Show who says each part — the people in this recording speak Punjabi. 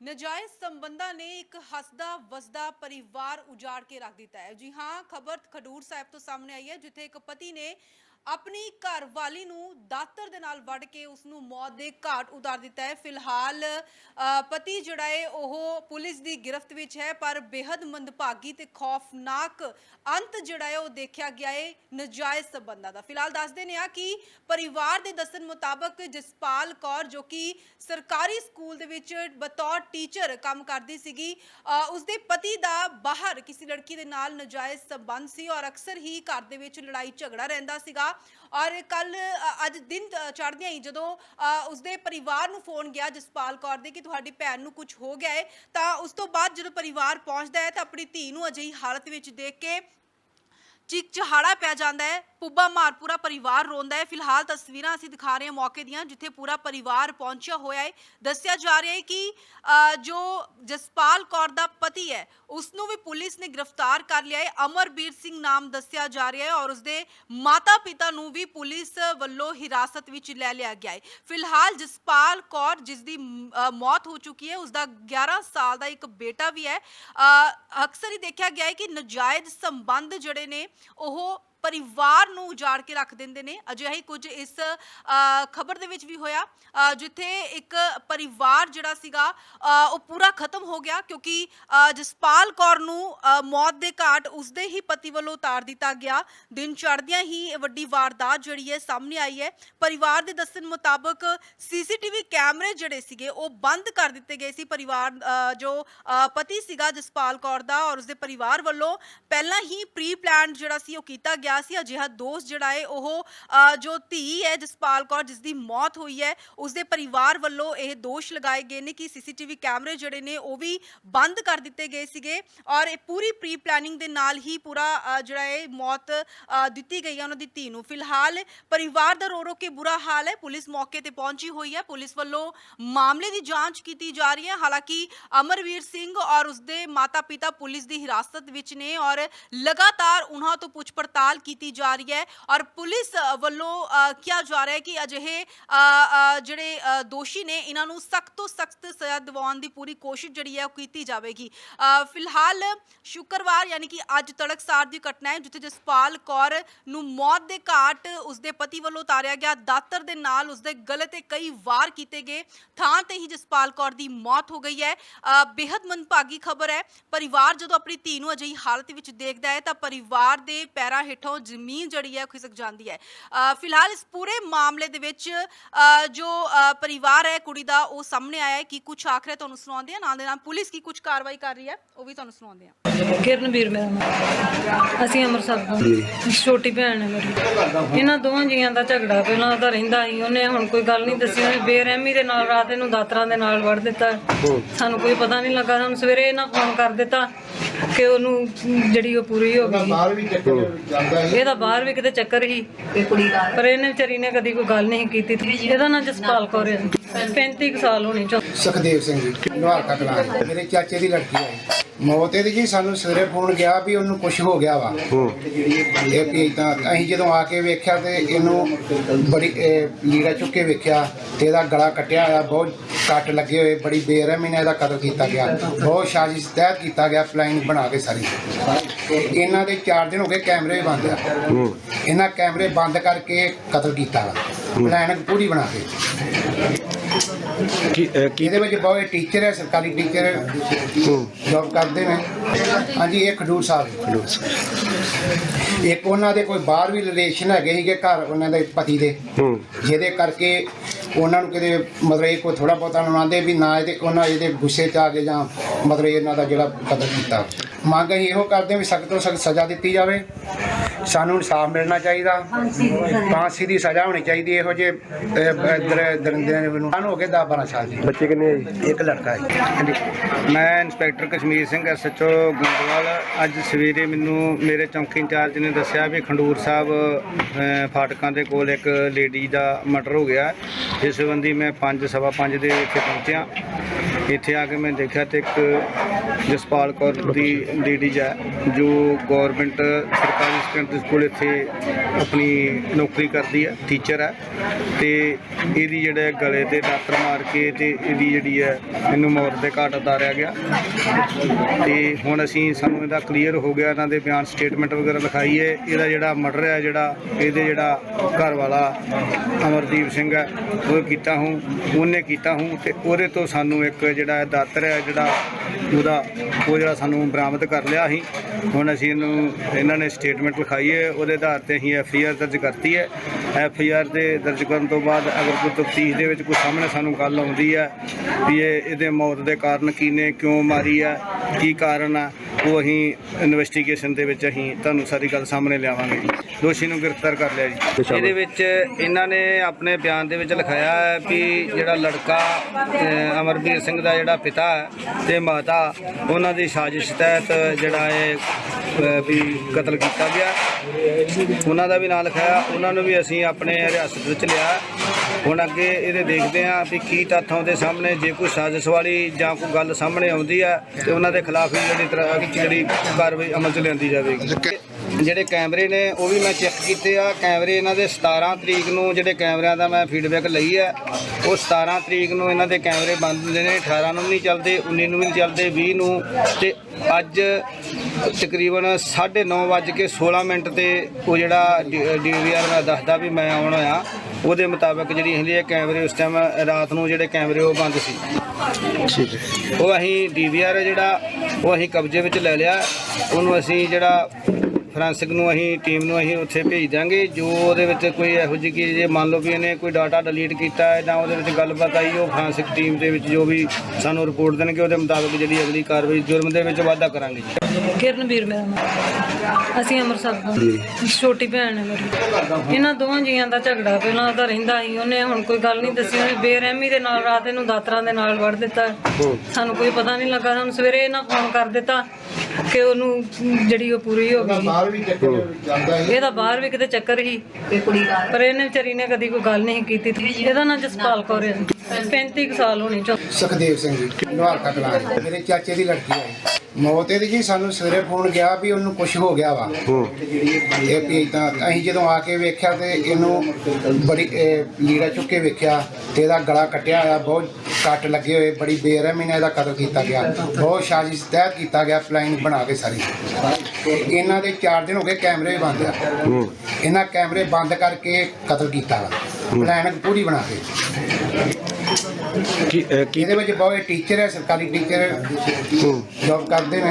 Speaker 1: ਨਜਾਇਜ਼ ਸੰਬੰਧਾਂ ਨੇ ਇੱਕ ਹੱਸਦਾ ਵਸਦਾ ਪਰਿਵਾਰ ਉਜਾੜ ਕੇ ਰੱਖ ਦਿੱਤਾ ਹੈ। ਜੀ ਹਾਂ, ਖਬਰ ਖਡੂਰ ਸਾਹਿਬ ਤੋਂ ਸਾਹਮਣੇ ਆਈ ਹੈ, ਜਿੱਥੇ ਇੱਕ ਪਤੀ ਨੇ ਆਪਣੀ ਘਰਵਾਲੀ ਨੂੰ ਦਾਤਰ ਦੇ ਨਾਲ ਵੱਢ ਕੇ ਉਸ ਨੂੰ ਮੌਤ ਦੇ ਘਾਟ ਉਤਾਰ ਦਿੱਤਾ ਹੈ। ਫਿਲਹਾਲ ਅ, ਪਤੀ ਜਿਹੜਾ ਹੈ ਉਹ ਪੁਲਿਸ ਦੀ ਗ੍ਰਿਫਤ ਵਿੱਚ ਹੈ ਪਰ ਬੇहद ਮੰਦਭਾਗੀ ਤੇ ਖੌਫਨਾਕ ਅੰਤ ਜਿਹੜਾ ਹੈ ਉਹ ਦੇਖਿਆ ਗਿਆ ਹੈ ਨਜਾਇਜ਼ ਸੰਬੰਧਾਂ ਦਾ। ਫਿਲਹਾਲ ਦੱਸਦੇ ਨੇ ਆ ਕਿ ਪਰਿਵਾਰ ਦੇ ਦੱਸਣ ਮੁਤਾਬਕ ਜਸਪਾਲ ਕੌਰ ਜੋ ਕਿ ਸਰਕਾਰੀ ਸਕੂਲ ਦੇ ਵਿੱਚ ਬਤੌਰ ਟੀਚਰ ਕੰਮ ਕਰਦੀ ਸੀਗੀ ਅ, ਉਸਦੇ ਪਤੀ ਦਾ ਬਾਹਰ ਕਿਸੇ ਲੜਕੀ ਦੇ ਨਾਲ ਨਜਾਇਜ਼ ਸੰਬੰਧ ਸੀ ਔਰ ਅਕਸਰ ਹੀ ਘਰ ਦੇ ਵਿੱਚ ਲੜਾਈ ਝਗੜਾ ਰਹਿੰਦਾ ਸੀਗਾ। ਔਰ ਕੱਲ ਅੱਜ ਦਿਨ ਚੜ੍ਹਦਿਆਂ ਹੀ ਜਦੋਂ ਅ, ਉਸਦੇ ਪਰਿਵਾਰ ਨੂੰ ਫੋਨ ਗਿਆ ਜਸਪਾਲ ਕੌਰ ਦੇ ਕਿ ਤੁਹਾਡੀ ਭੈਣ ਨੂੰ ਕੁਝ ਹੋ ਗਿਆ ਹੈ ਤਾਂ ਉਸ ਤੋਂ ਬਾਅਦ ਜਦੋਂ ਪਰਿਵਾਰ ਪਹੁੰਚਦਾ ਹੈ ਤਾਂ ਆਪਣੀ ਧੀ ਨੂੰ ਅਜਿਹੀ ਹਾਲਤ ਵਿੱਚ ਦੇਖ ਕੇ ਚੀਕ ਚਹਾੜਾ ਪੈ ਜਾਂਦਾ ਹੈ ਪੁੱਬਾ ਮਾਰ ਪੂਰਾ ਪਰਿਵਾਰ ਰੋਂਦਾ ਹੈ। ਫਿਲਹਾਲ ਤਸਵੀਰਾਂ ਅਸੀਂ ਦਿਖਾ ਰਹੇ ਹਾਂ ਮੌਕੇ ਦੀਆਂ ਜਿੱਥੇ ਪੂਰਾ ਪਰਿਵਾਰ ਪਹੁੰਚਿਆ ਹੋਇਆ ਹੈ। ਦੱਸਿਆ ਜਾ ਰਿਹਾ ਹੈ ਕਿ ਅ, ਜੋ ਜਸਪਾਲ ਕੌਰ ਦਾ ਪਤੀ ਹੈ ਉਸ ਨੂੰ ਵੀ ਪੁਲਿਸ ਨੇ ਗ੍ਰਿਫਤਾਰ ਕਰ ਲਿਆ ਹੈ। ਅਮਰਬੀਰ ਸਿੰਘ ਨਾਮ ਦੱਸਿਆ ਜਾ ਰਿਹਾ ਹੈ ਔਰ ਉਸਦੇ ਮਾਤਾ ਪਿਤਾ ਨੂੰ ਵੀ ਪੁਲਿਸ ਵੱਲੋਂ ਹਿਰਾਸਤ ਵਿੱਚ ਲੈ ਲਿਆ ਗਿਆ ਹੈ। ਫਿਲਹਾਲ ਜਸਪਾਲ ਕੌਰ ਜਿਸ ਦੀ ਮ, ਅ, ਮੌਤ ਹੋ ਚੁੱਕੀ ਹੈ ਉਸ ਦਾ 11 ਸਾਲ ਦਾ ਇੱਕ ਬੇਟਾ ਵੀ ਹੈ। ਅ, ਅਕਸਰ ਹੀ ਦੇਖਿਆ ਗਿਆ ਹੈ ਕਿ ਨਜਾਇਜ਼ ਸੰਬੰਧ ਜਿਹੜੇ ਨੇ ਉਹ ਪਰਿਵਾਰ ਨੂੰ ਉਜਾੜ ਕੇ ਰੱਖ ਦਿੰਦੇ ਨੇ। ਅਜਿਹਾ ਹੀ ਕੁਝ ਇਸ ਖਬਰ ਦੇ ਵਿੱਚ ਵੀ ਹੋਇਆ। ਜਿੱਥੇ ਇੱਕ ਪਰਿਵਾਰ ਜਿਹੜਾ ਸੀਗਾ ਉਹ ਪੂਰਾ ਖਤਮ ਹੋ ਗਿਆ ਕਿਉਂਕਿ ਜਸਪਾਲ ਕੌਰ ਨੂੰ ਮੌਤ ਦੇ ਘਾਟ ਉਸਦੇ ਹੀ ਪਤੀ ਵੱਲੋਂ ਉਤਾਰ ਦਿੱਤਾ ਗਿਆ। ਦਿਨ ਚੜ੍ਹਦਿਆਂ ਹੀ ਵੱਡੀ ਵਾਰਦਾਤ ਜਿਹੜੀ ਹੈ ਸਾਹਮਣੇ ਆਈ ਹੈ। ਪਰਿਵਾਰ ਦੇ ਦੱਸਣ ਮੁਤਾਬਕ ਸੀਸੀਟੀਵੀ ਕੈਮਰੇ ਜਿਹੜੇ ਸੀਗੇ, ਉਹ ਬੰਦ ਕਰ ਦਿੱਤੇ ਗਏ ਸੀ। ਪਰਿਵਾਰ ਜੋ ਪਤੀ ਸੀਗਾ ਜਸਪਾਲ ਕੌਰ ਦਾ ਔਰ ਉਸਦੇ ਪਰਿਵਾਰ ਵੱਲੋਂ ਪਹਿਲਾਂ ਹੀ ਪ੍ਰੀ ਪਲਾਨ ਜਿਹੜਾ ਸੀ ਉਹ ਕੀਤਾ ਗਿਆ। ਸੀ, ਅਜਿਹਾ ਦੋਸ਼ ਜਿਹੜਾ ਹੈ, ਉਹ ਜੋ ਧੀ ਹੈ, ਜਸਪਾਲ ਕੌਰ ਜਿਸ ਦੀ ਮੌਤ ਹੋਈ ਹੈ, ਉਸਦੇ ਪਰਿਵਾਰ ਵੱਲੋਂ ਇਹ ਦੋਸ਼ ਲਗਾਏ ਗਏ ਨੇ ਕਿ ਸੀਸੀਟੀਵੀ ਕੈਮਰੇ ਜਿਹੜੇ ਨੇ, ਉਹ ਵੀ ਬੰਦ ਕਰ ਦਿੱਤੇ ਗਏ ਸੀਗੇ ਔਰ ਇਹ ਪੂਰੀ ਪ੍ਰੀ ਪਲਾਨਿੰਗ ਦੇ ਨਾਲ ਹੀ ਪੂਰਾ ਜਿਹੜਾ ਹੈ ਮੌਤ ਦਿੱਤੀ ਗਈ ਹੈ, ਉਹਨਾਂ ਦੀ ਧੀ ਨੂੰ। ਫਿਲਹਾਲ ਪਰਿਵਾਰ ਦਾ ਰੋ ਰੋ ਕੇ ਬੁਰਾ ਹਾਲ ਹੈ, ਪੁਲਿਸ ਮੌਕੇ ਤੇ ਪਹੁੰਚੀ ਹੋਈ ਹੈ, ਪੁਲਿਸ ਵੱਲੋਂ ਮਾਮਲੇ ਦੀ ਜਾਂਚ ਕੀਤੀ ਜਾ ਰਹੀ ਹੈ। ਹਾਲਾਂਕਿ ਅਮਰਵੀਰ ਸਿੰਘ ਔਰ ਉਸਦੇ ਮਾਤਾ-ਪਿਤਾ ਪੁਲਿਸ ਦੀ ਹਿਰਾਸਤ ਵਿੱਚ ਨੇ ਔਰ ਲਗਾਤਾਰ ਉਹਨਾਂ ਤੋਂ ਪੁੱਛ ਪੜਤਾਲ ਕੀਤੀ ਜਾ ਰਹੀ ਹੈ ਔਰ ਪੁਲਿਸ ਵੱਲੋਂ ਅ, ਕਿਹਾ ਜਾ ਰਿਹਾ ਹੈ ਕਿ ਅਜਿਹੇ ਅ, ਜਿਹੜੇ ਦੋਸ਼ੀ ਨੇ ਇਹਨਾਂ ਨੂੰ ਸਖਤ ਤੋਂ ਸਖਤ ਸਜ਼ਾ ਦਿਵਾਉਣ ਦੀ ਪੂਰੀ ਕੋਸ਼ਿਸ਼ ਜਿਹੜੀ ਹੈ ਉਹ ਕੀਤੀ ਜਾਵੇਗੀ ਫਿਲਹਾਲ ਸ਼ੁੱਕਰਵਾਰ ਯਾਨੀ ਕਿ ਅੱਜ ਤੜਕਸਾਰ ਦੀ ਘਟਨਾ ਹੈ ਜਿੱਥੇ ਜਸਪਾਲ ਕੌਰ ਨੂੰ ਮੌਤ ਦੇ ਘਾਟ ਉਸਦੇ ਪਤੀ ਵੱਲੋਂ ਉਤਾਰਿਆ ਗਿਆ ਦਾਤਰ ਦੇ ਨਾਲ ਉਸਦੇ ਗਲੇ ਤੇ ਕਈ ਵਾਰ ਕੀਤੇ ਗਏ ਥਾਂ ਤੇ ਹੀ ਜਸਪਾਲ ਕੌਰ ਦੀ ਮੌਤ ਹੋ ਗਈ ਹੈ ਅ, ਬੇहद ਮੰਦਭਾਗੀ ਖਬਰ ਹੈ ਪਰਿਵਾਰ ਜਦੋਂ ਆਪਣੀ ਧੀ ਨੂੰ ਅਜਿਹੀ ਹਾਲਤ ਵਿੱਚ ਦੇਖਦਾ ਹੈ ਤਾਂ ਪਰਿਵਾਰ ਦੇ ਪੈਰਾਂ ਹੇਠ ਜ਼ਮੀਨ ਜਿਹੜੀ ਹੈ ਉਹ ਖਿਸਕ ਜਾਂਦੀ ਹੈ। ਫਿਲਹਾਲ ਇਸ ਪੂਰੇ ਮਾਮਲੇ ਦੇ ਵਿੱਚ ਜੋ ਪਰਿਵਾਰ ਹੈ ਕੁੜੀ ਦਾ ਉਹ ਸਾਹਮਣੇ ਆਇਆ ਹੈ ਕਿ ਕੁਝ ਆਖਰੇ ਤੁਹਾਨੂੰ ਸੁਣਾਉਂਦੇ ਆ ਨਾਲ ਦੇ ਨਾਲ ਪੁਲਿਸ ਕੀ ਕੁਝ ਕਾਰਵਾਈ ਕਰ ਰਹੀ ਹੈ ਉਹ ਵੀ ਤੁਹਾਨੂੰ ਸੁਣਾਉਂਦੇ ਆ
Speaker 2: ਕਿਰਨਵੀਰ ਮੇਰਾ ਨਾਮ ਅਸੀਂ ਅੰਮ੍ਰਿਤਸਰ ਤੋਂ। ਛੋਟੀ ਭੈਣ ਹੈ ਮੇਰੀ। ਇਹਨਾਂ ਦੋਵਾਂ ਜੀਆਂ ਦਾ ਝਗੜਾ ਪਹਿਲਾਂ ਉਹਦਾ ਰਹਿੰਦਾ ਸੀ। ਉਹਨੇ ਹੁਣ ਕੋਈ ਗੱਲ ਨਹੀਂ ਦੱਸੀ। ਉਹਨੇ ਬੇਰਹਿਮੀ ਦੇ ਨਾਲ ਰਾਤ ਇਹਨੂੰ ਦਾਤਰਾਂ ਦੇ ਨਾਲ ਵੜ ਦਿੱਤਾ। ਸਾਨੂੰ ਕੋਈ ਪਤਾ ਨਹੀਂ ਲੱਗਾ। ਸਾਨੂੰ ਸਵੇਰੇ ਇਹਨਾਂ ਫੋਨ ਕਰ ਦਿੱਤਾ ਕਿ ਉਹਨੂੰ ਜਿਹੜੀ ਉਹ ਪੂਰੀ ਹੋ ਗਈ। ਇਹਦਾ ਬਾਹਰ ਵੀ ਕਿਤੇ ਚੱਕਰ ਹੀ। ਪਰ ਇਹਨੇ ਵਿਚਾਰੀ ਨੇ ਕਦੀ ਕੋਈ ਗੱਲ ਨਹੀਂ ਕੀਤੀ। ਇਹਦਾ ਨਾਂ ਜਸਪਾਲ ਕੌਰ ਹੈ। 35 ਕੁ ਸਾਲ ਹੋਣੀ ਚੌ
Speaker 3: ਸੁਖਦੇਵ ਸਿੰਘ ਜੀ ਲੋਹਾਰ ਕਾ ਕਲਾਂ ਮੇਰੇ ਚਾਚੇ ਦੀ ਲੜਕੀ ਹੈ ਮੌਤ ਇਹਦੀ ਜੀ ਸਾਨੂੰ ਸਵੇਰੇ ਫੋਨ ਗਿਆ ਵੀ ਉਹਨੂੰ ਕੁਝ ਹੋ ਗਿਆ ਵਾ। ਇਹ ਵੀ ਤਾਂ ਅਸੀਂ ਜਦੋਂ ਆ ਕੇ ਵੇਖਿਆ ਤੇ ਇਹਨੂੰ ਬੜੀ ਇਹ, ਲੀੜਾ ਚੁੱਕ ਕੇ ਵੇਖਿਆ ਤੇ ਇਹਦਾ ਗਲਾ ਕੱਟਿਆ ਹੋਇਆ ਬਹੁਤ ਕੱਟ ਲੱਗੇ ਹੋਏ ਬੜੀ ਬੇਰਹਿਮੀ ਨਾਲ ਇਹਦਾ ਕਤਲ ਕੀਤਾ ਗਿਆ। ਬਹੁਤ ਸਾਜ਼ਿਸ਼ ਤਹਿਤ ਕੀਤਾ ਗਿਆ ਪਲਾਨ ਬਣਾ ਕੇ ਸਾਰੀ। ਇਹਨਾਂ ਦੇ 4 ਦਿਨ ਹੋ ਗਏ ਕੈਮਰੇ ਵੀ ਬੰਦ ਆ। ਇਹਨਾਂ ਕੈਮਰੇ ਬੰਦ ਕਰਕੇ ਕਤਲ ਕੀਤਾ ਵਾ। ਪਲਾਨ ਪੂਰੀ ਬਣਾ ਕੇ।
Speaker 4: ਕੀ ਅਹ ਕੀ?
Speaker 3: ਇਹਦੇ ਵਿੱਚ ਬਹੁਤ ਟੀਚਰ ਹੈ ਸਰਕਾਰੀ ਟੀਚਰ ਜੌਬ ਕਰਦੇ ਨੇ। ਹਾਂਜੀ ਇਹ ਖਡੂਰ ਸਾਹਿਬ। ਇੱਕ ਉਹਨਾਂ ਦੇ ਕੋਈ ਬਾਹਰ ਵੀ ਰਿਲੇਸ਼ਨ ਹੈਗੇ ਸੀਗੇ ਘਰ ਉਹਨਾਂ ਦੇ ਪਤੀ ਦੇ।
Speaker 4: ਹੂੰ।
Speaker 3: ਜਿਹਦੇ ਕਰਕੇ ਉਹਨਾਂ ਨੂੰ ਕਿਤੇ ਮਤਲਬ ਇਹ ਕੋਈ ਥੋੜਾ ਬਹੁਤਾ ਮਨਾਉਂਦੇ ਵੀ ਨਾ ਇਹਦੇ ਉਹਨਾਂ ਇਹਦੇ ਗੁੱਸੇ 'ਚ ਆ ਕੇ ਜਾਂ ਮਤਲਬ ਇਹਨਾਂ ਦਾ ਜਿਹੜਾ ਕਤਲ ਕੀਤਾ। ਮੰਗ ਅਸੀਂ ਇਹੋ ਕਰਦੇ ਹਾਂ ਵੀ ਸਖਤ ਤੋਂ ਸਖਤ ਸਜ਼ਾ ਦਿੱਤੀ ਜਾਵੇ। ਸਾਨੂੰ ਇਨਸਾਫ ਮਿਲਣਾ ਚਾਹੀਦਾ। ਫਾਂਸੀ ਦੀ ਸਜ਼ਾ ਹੋਣੀ ਚਾਹੀਦੀ ਇਹੋ ਜਿਹੇ ਦਰਿੰਦਿਆਂ ਨੂੰ ਸਾਨੂੰ ਹੋ ਗਏ 10 12 ਸਾਲ ਜੀ।
Speaker 4: ਬੱਚੇ ਕਿੰਨੇ ਆ ਜੀ?
Speaker 3: ਇੱਕ ਲੜਕਾ ਹੈ।
Speaker 5: ਮੈਂ ਇੰਸਪੈਕਟਰ ਕਸ਼ਮੀਰ ਸਿੰਘ ਐਸਐਚਓ ਗੁੰਦਵਾਲ ਅੱਜ ਸਵੇਰੇ ਮੈਨੂੰ ਮੇਰੇ ਚੌਂਕੀ ਇੰਚਾਰਜ ਨੇ ਦੱਸਿਆ ਵੀ ਖੰਡੂਰ ਸਾਹਿਬ ਫਾਟਕਾਂ ਦੇ ਕੋਲ ਇੱਕ ਲੇਡੀ ਦਾ ਮਰਡਰ ਹੋ ਗਿਆ। ਇਸ ਸੰਬੰਧੀ ਮੈਂ 5 ਸਵਾ 5 ਦੇ ਇੱਥੇ ਪਹੁੰਚਿਆ। ਇੱਥੇ ਆ ਕੇ ਮੈਂ ਦੇਖਿਆ ਤੇ ਇੱਕ ਜਸਪਾਲ ਕੌਰ ਦੀ ਲੇਡੀਜ਼ ਹੈ ਜੋ ਗਵਰਨਮੈਂਟ ਸਰਕਾਰੀ ਸੈਕੰਡਰੀ ਸਕੂਲ ਇੱਥੇ ਆਪਣੀ ਨੌਕਰੀ ਕਰਦੀ ਹੈ ਟੀਚਰ ਹੈ ਤੇ ਇਹਦੀ ਜਿਹੜੇ ਗਲੇ ਤੇ ਡਾਕਟਰ ਮਾਰ ਕੇ ਤੇ ਇਹਦੀ ਜਿਹੜੀ ਹੈ ਇਹਨੂੰ ਮੌਤ ਦੇ ਘਾਟ ਉਤਾਰਿਆ ਗਿਆ। ਤੇ ਹੁਣ ਅਸੀਂ ਸਾਨੂੰ ਇਹਦਾ ਕਲੀਅਰ ਹੋ ਗਿਆ, ਇਹਨਾਂ ਦੇ ਬਿਆਨ ਸਟੇਟਮੈਂਟ ਵਗੈਰਾ ਲਿਖਾਈ ਹੈ ਇਹਦਾ ਜਿਹੜਾ ਮਰਡਰ ਹੈ ਜਿਹੜਾ ਇਹਦੇ ਜਿਹੜਾ ਘਰ ਵਾਲਾ ਅਮਰਦੀਪ ਸਿੰਘ ਹੈ ਉਹ ਕੀਤਾ ਹੂੰ, ਉਹਨੇ ਕੀਤਾ ਹੂੰ ਤੇ ਉਹਦੇ ਤੋਂ ਸਾਨੂੰ ਇੱਕ ਜਿਹੜਾ ਇਹ ਦਾਤਰ ਹੈ, ਜਿਹੜਾ ਉਹਦਾ ਉਹ ਜਿਹੜਾ ਸਾਨੂੰ ਬਰਾਮਦ ਕਰ ਲਿਆ ਸੀ। ਹੁਣ ਅਸੀਂ ਇਹਨੂੰ, ਇਹਨਾਂ ਨੇ ਸਟੇਟਮੈਂਟ ਲਿਖਾਈ ਹੈ, ਉਹਦੇ ਆਧਾਰ ਤੇ ਅਸੀਂ ਐਫ ਆਈ ਆਰ ਦਰਜ ਕਰਤੀ ਹੈ। ਐਫ ਆਈ ਆਰ ਦੇ ਦਰਜ ਕਰਨ ਤੋਂ ਬਾਅਦ ਅਗਰ ਕੋਈ ਤਫਤੀਸ਼ ਦੇ ਵਿੱਚ ਕੋਈ ਸਾਹਮਣੇ ਸਾਨੂੰ ਗੱਲ ਆਉਂਦੀ ਹੈ ਵੀ ਇਹ, ਇਹਦੇ ਮੌਤ ਦੇ ਕਾਰਨ ਕੀ ਨੇ, ਕਿਉਂ ਮਾਰੀ ਹੈ, ਕੀ ਕਾਰਨ ਆ ਉਹ ਅਸੀਂ ਇਨਵੈਸਟੀਗੇਸ਼ਨ ਦੇ ਵਿੱਚ ਅਸੀਂ ਤੁਹਾਨੂੰ ਸਾਰੀ ਗੱਲ ਸਾਹਮਣੇ ਲਿਆਵਾਂਗੇ ਦੋਸ਼ੀ ਨੂੰ ਗ੍ਰਿਫਤਾਰ ਕਰ ਲਿਆ ਜੀ। ਇਹਦੇ ਵਿੱਚ ਇਹਨਾਂ ਨੇ ਆਪਣੇ ਬਿਆਨ ਦੇ ਵਿੱਚ ਲਿਖਾਇਆ ਹੈ ਵੀ ਜਿਹੜਾ ਲੜਕਾ ਅਹ, ਅਮਰਵੀਰ ਸਿੰਘ ਦਾ ਜਿਹੜਾ ਪਿਤਾ ਹੈ ਤੇ ਮਾਤਾ ਉਹਨਾਂ ਦੀ ਸਾਜ਼ਿਸ਼ ਤਹਿਤ ਜਿਹੜਾ ਇਹ ਵੀ ਕਤਲ ਕੀਤਾ ਗਿਆ। ਉਹਨਾਂ ਦਾ ਵੀ ਨਾਂ ਲਿਖਾਇਆ। ਉਹਨਾਂ ਨੂੰ ਵੀ ਅਸੀਂ ਆਪਣੇ ਰਿਆਸਤ ਵਿੱਚ ਲਿਆ। ਹੁਣ ਅੱਗੇ ਇਹਦੇ ਦੇਖਦੇ ਹਾਂ ਵੀ ਕੀ ਤੱਥ ਆਉਂਦੇ ਸਾਹਮਣੇ। ਜੇ ਕੋਈ ਸਾਜ਼ਿਸ਼ ਵਾਲੀ ਜਾਂ ਕੋਈ ਗੱਲ ਸਾਹਮਣੇ ਆਉਂਦੀ ਆ ਤੇ ਉਹਨਾਂ ਦੇ ਖਿਲਾਫ ਹੀ ਜਿਹੜੀ ਤਰ੍ਹਾਂ ਦੀ ਜਿਹੜੀ ਕਾਰਵਾਈ ਅਮਲ 'ਚ ਲਿਆਂਦੀ ਜਾਵੇਗੀ। ਜਿਹੜੇ ਕੈਮਰੇ ਨੇ ਉਹ ਵੀ ਮੈਂ ਚੈੱਕ ਕੀਤੇ ਆ। ਕੈਮਰੇ ਇਹਨਾਂ ਦੇ 17 ਤਰੀਕ ਨੂੰ ਜਿਹੜੇ ਕੈਮਰਿਆਂ ਦਾ ਮੈਂ ਫੀਡਬੈਕ ਲਈ ਹੈ ਉਹ 17 ਤਰੀਕ ਨੂੰ ਇਹਨਾਂ ਦੇ ਕੈਮਰੇ ਬੰਦ ਹੁੰਦੇ ਨੇ। 18 ਨੂੰ ਵੀ ਨਹੀਂ ਚੱਲਦੇ 19 ਨੂੰ ਵੀ ਨਹੀਂ ਚੱਲਦੇ 20 ਨੂੰ। ਤੇ ਅੱਜ ਤਕਰੀਬਨ 9:30 ਵੱਜ ਕੇ 16 ਮਿੰਟ ਤੇ ਉਹ ਜਿਹੜਾ ਡੀਵੀਆਰ ਦਾ ਦੱਸਦਾ ਵੀ ਮੈਂ ਆਉਣਾ ਆ ਉਹਦੇ ਮੁਤਾਬਕ ਜਿਹੜੀ ਹੁੰਦੀ ਹੈ ਕੈਮਰੇ ਉਸ ਟਾਈਮ ਰਾਤ ਨੂੰ ਜਿਹੜੇ ਕੈਮਰੇ ਉਹ ਬੰਦ ਸੀ।
Speaker 4: ਠੀਕ ਹੈ।
Speaker 5: ਉਹ ਅਸੀਂ ਡੀਵੀਆਰ ਜਿਹੜਾ ਉਹ ਅਸੀਂ ਕਬਜ਼ੇ ਵਿੱਚ ਲੈ ਲਿਆ। ਉਹਨੂੰ ਅਸੀਂ ਜਿਹੜਾ ਫਰਾਂਸਿਕ ਨੂੰ ਅਸੀਂ ਟੀਮ ਨੂੰ ਅਸੀਂ ਉੱਥੇ ਭੇਜ ਦਾਂਗੇ ਜੋ ਉਹਦੇ ਵਿੱਚ ਕੋਈ ਇਹੋ ਜਿਹੀ ਕਿ ਜੇ ਮੰਨ ਲਓ ਵੀ ਇਹਨੇ ਕੋਈ ਡਾਟਾ ਡਿਲੀਟ ਕੀਤਾ ਹੈ ਜਾਂ ਉਹਦੇ ਵਿੱਚ ਗੱਲਬਾਤ ਆਈ ਉਹ ਫਰਾਂਸਿਕ ਟੀਮ ਦੇ ਵਿੱਚ ਜੋ ਵੀ ਸਾਨੂੰ ਰਿਪੋਰਟ ਦੇਣਗੇ ਉਹਦੇ ਮੁਤਾਬਕ ਜਿਹੜੀ ਅਗਲੀ ਕਾਰਵਾਈ ਜੁਰਮ ਦੇ ਵਿੱਚ ਵਾਧਾ ਕਰਾਂਗੇ ਜੀ।
Speaker 2: ਕਿਰਨਵੀਰ ਮੇਰਾ ਨਾਮ ਅਸੀਂ ਅੰਮ੍ਰਿਤਸਰ ਤੋਂ। ਛੋਟੀ ਭੈਣ ਹੈ ਮੇਰੀ। ਇਹਨਾਂ ਦੋਵਾਂ ਜੀਆਂ ਦਾ ਝਗੜਾ ਪਹਿਲਾਂ ਉਹਦਾ ਰਹਿੰਦਾ ਸੀ। ਉਹਨੇ ਹੁਣ ਕੋਈ ਗੱਲ ਨਹੀਂ ਦੱਸੀ ਉਹਨੇ ਬੇਰਹਿਮੀ ਦੇ ਨਾਲ ਰਾਤ ਇਹਨੂੰ ਦਾਤਰਾਂ ਦੇ ਨਾਲ ਵੜ ਦਿੱਤਾ। ਸਾਨੂੰ ਕੋਈ ਪਤਾ ਨਹੀਂ ਲੱਗਾ ਸਾਨੂੰ ਸਵੇਰੇ ਇਹਨਾਂ ਫੋਨ ਕਰ ਦਿੱਤਾ। ਕਿ ਉਹਨੂੰ ਜਿਹੜੀ ਉਹ ਪੂਰੀ ਹੋ ਗਈ।
Speaker 3: ਬਾਹਰ ਵੀ ਚੱਕਰ ਜਾਂਦਾ ਸੀ
Speaker 2: ਇਹਦਾ ਬਾਹਰ ਵੀ ਕਿਤੇ ਚੱਕਰ ਹੀ। ਪਰ ਇਹਨੇ ਵਿਚਾਰੀ ਨੇ ਕਦੀ ਕੋਈ ਗੱਲ ਨਹੀਂ ਕੀਤੀ ਇਹਦਾ ਨਾਂ ਜਸਪਾਲ ਕੌਰ ਹੈ। 35 ਕੁ ਸਾਲ ਹੋਣੀ ਚੌ
Speaker 3: ਸੁਖਦੇਵ ਸਿੰਘ ਜੀ ਲੋਹਾਰ ਕਾ ਕਲਾਂ ਮੇਰੇ ਚਾਚੇ ਦੀ ਲੜਕੀ ਹੈ। ਮੌਤ ਇਹਦੀ ਜੀ ਸਾਨੂੰ ਸਵੇਰੇ ਫੋਨ ਗਿਆ ਵੀ ਉਹਨੂੰ ਕੁਝ ਹੋ ਗਿਆ ਵਾ। ਇਹ ਵੀ ਤਾਂ ਅਸੀਂ ਜਦੋਂ ਆ ਕੇ ਵੇਖਿਆ ਤੇ ਇਹਨੂੰ ਬੜੀ ਇਹ ਲੀੜਾ ਚੁੱਕ ਕੇ ਵੇਖਿਆ ਤੇ ਇਹਦਾ ਗਲਾ ਕੱਟਿਆ ਹੋਇਆ ਬਹੁਤ ਕੱਟ ਲੱਗੇ ਹੋਏ ਬੜੀ ਬੇਰਹਿਮੀ ਨਾਲ ਇਹਦਾ ਕਤਲ ਕੀਤਾ ਗਿਆ। ਬਹੁਤ ਸਾਜ਼ਿਸ਼ ਤਹਿਤ ਕੀਤਾ ਗਿਆ ਪਲਾਨ ਬਣਾ ਕੇ ਸਾਰੀ। ਤੇ ਇਹਨਾਂ ਦੇ 4 ਦਿਨ ਹੋ ਗਏ ਕੈਮਰੇ ਬੰਦ ਆ। ਇਹਨਾਂ ਕੈਮਰੇ ਬੰਦ ਕਰਕੇ ਕਤਲ ਕੀਤਾ ਵਾ। ਪਲਾਨ ਪੂਰੀ ਬਣਾ ਕੇ।
Speaker 4: ਕੀ ਅਹ ਕੀ
Speaker 3: ਇਹਦੇ ਵਿੱਚ ਬਹੁਤ ਟੀਚਰ ਹੈ ਸਰਕਾਰੀ ਟੀਚਰ ਜੌਬ ਕਰਦੇ ਨੇ।